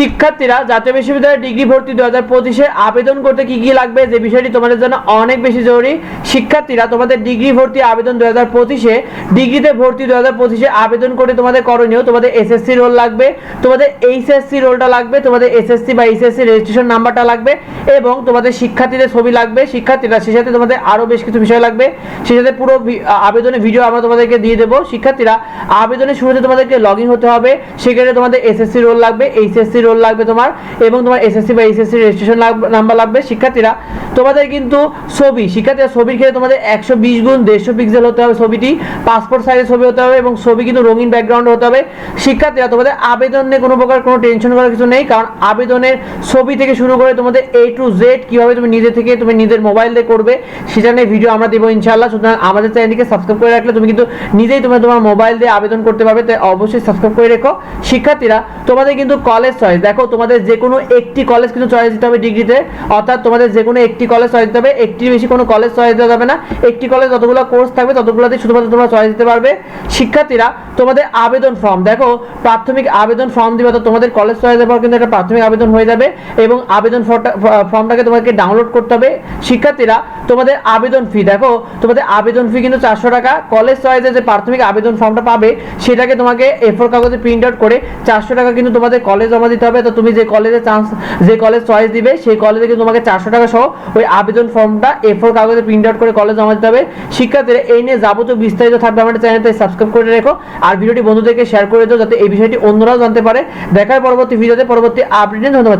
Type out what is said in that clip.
শিক্ষার্থীরা জাতীয় বিশ্ববিদ্যালয়ের ডিগ্রি ভর্তি দু হাজার পঁচিশে আবেদন করতে কি কি লাগবে যে বিষয়টি তোমাদের জন্য অনেক বেশি জরুরি? শিক্ষার্থীরা তোমাদের ডিগ্রি ভর্তি আবেদন দু হাজার পঁচিশে, ডিগ্রিতে ভর্তি দু হাজার পঁচিশে আবেদন করে তোমাদের করণীয় তোমাদের এসএসসি রোল লাগবে, তোমাদের এইচএসসি রোলটা লাগবে, তোমাদের এসএসসি বা এইচএসসি রেজিস্ট্রেশন নাম্বারটা লাগবে এবং তোমাদের শিক্ষার্থীদের ছবি লাগবে, শিক্ষার্থীরা সে সাথে তোমাদের আরও বেশ কিছু বিষয় লাগবে। সে সাথে পুরো আবেদনের ভিডিও আমরা তোমাদেরকে দিয়ে দেবো। শিক্ষার্থীরা আবেদনের শুরুতে তোমাদেরকে লগ ইন হতে হবে সেক্ষেত্রে তোমাদের এসএসসি রোল লাগবে এইচএসসি রোল লাগবে তোমার এবং তোমার এসএসসি বা এইচএসসি রেজিস্ট্রেশন নাম্বার লাগবে। শিক্ষার্থীরা, তোমাদের কিন্তু ছবি, শিক্ষার্থীরা ছবির ক্ষেত্রে তোমাদের একশো বিশ গুণ দেড়শো পিক্সেল হতে হবে ছবিটি পাসপোর্ট সাইজের ছবি হতে হবে এবং ছবি কিন্তু রঙিন ব্যাকগ্রাউন্ড হতে হবে। শিক্ষার্থীরা, তোমাদের আবেদনে কোনো প্রকার কোনো টেনশন করার কিছু নেই, কারণ আবেদনের ছবি থেকে শুরু করে তোমাদের এ টু জেড কীভাবে তুমি নিজে থেকে তুমি নিজের মোবাইল দিয়ে করবে, সেটা নিয়ে ভিডিও আমরা দেবো ইনশাল্লাহ সুতরাং আমাদের চ্যানেলটিকে সাবস্ক্রাইব করে রাখলে তুমি কিন্তু নিজেই তোমার তোমার মোবাইল দিয়ে আবেদন করতে পারবে, তাই অবশ্যই সাবস্ক্রাইব করে রেখো। শিক্ষার্থীরা, তোমাদের কিন্তু কলেজ চয়েস দেখো, তোমাদের যে কোনো একটি কলেজ কিন্তু চয়েস দিতে হবে ডিগ্রিতে অর্থাৎ তোমাদের যে কোনো একটি কলেজ চয়েস দিতে হবে। একটির বেশি কোনো কলেজ চয়েস দেওয়া যাবে না। একটি কলেজ যতগুলো কোর্স থাকবে ততগুলোতে শুধুমাত্র তোমরা চয়েস দিতে পারবে। শিক্ষার্থীরা, তোমাদের আবেদন ফর্ম দেখো, প্রাথমিক আবেদন ফর্ম দিবে তো তোমাদের কলেজ চয়েসের পর কিন্তু একটা প্রাথমিক আবেদন হয়ে যাবে এবং আবেদন ফর্মটাকে তোমাকে ডাউনলোড করতে হবে। শিক্ষার্থীরা, তোমাদের আবেদন ফি দেখো, তোমাদের আবেদন ফি কিন্তু চারশো টাকা। কলেজ চয়েসে যে প্রাথমিক আবেদন ফর্মটা পাবে, সেটাকে তোমাকে এফোর কাগজে প্রিন্ট আউট করে চারশো টাকা কিন্তু তোমাদের কলেজ জমা হবে। তো তুমি যে কলেজে চান্স যে কলেজ চয়েস দিবে, সেই কলেজে কিন্তু তোমাকে চারশো টাকা সহ ওই আবেদন ফর্মটা এ ফোর কাগজে প্রিন্ট আউট করে কলেজ জমা দিতে হবে। শিক্ষার্থীরা এই নিয়ে যাবতীয় বিস্তারিত থাকবে আমাদের চ্যানেলতে সাবস্ক্রাইব করে রেখো। আর ভিডিওটি বন্ধুদেরকে শেয়ার করে দাও, যাতে এই বিষয়টি অন্যরাও জানতে পারে। দেখার পরবর্তী ভিডিওতে পরবর্তী আপডেট ধন্যবাদ।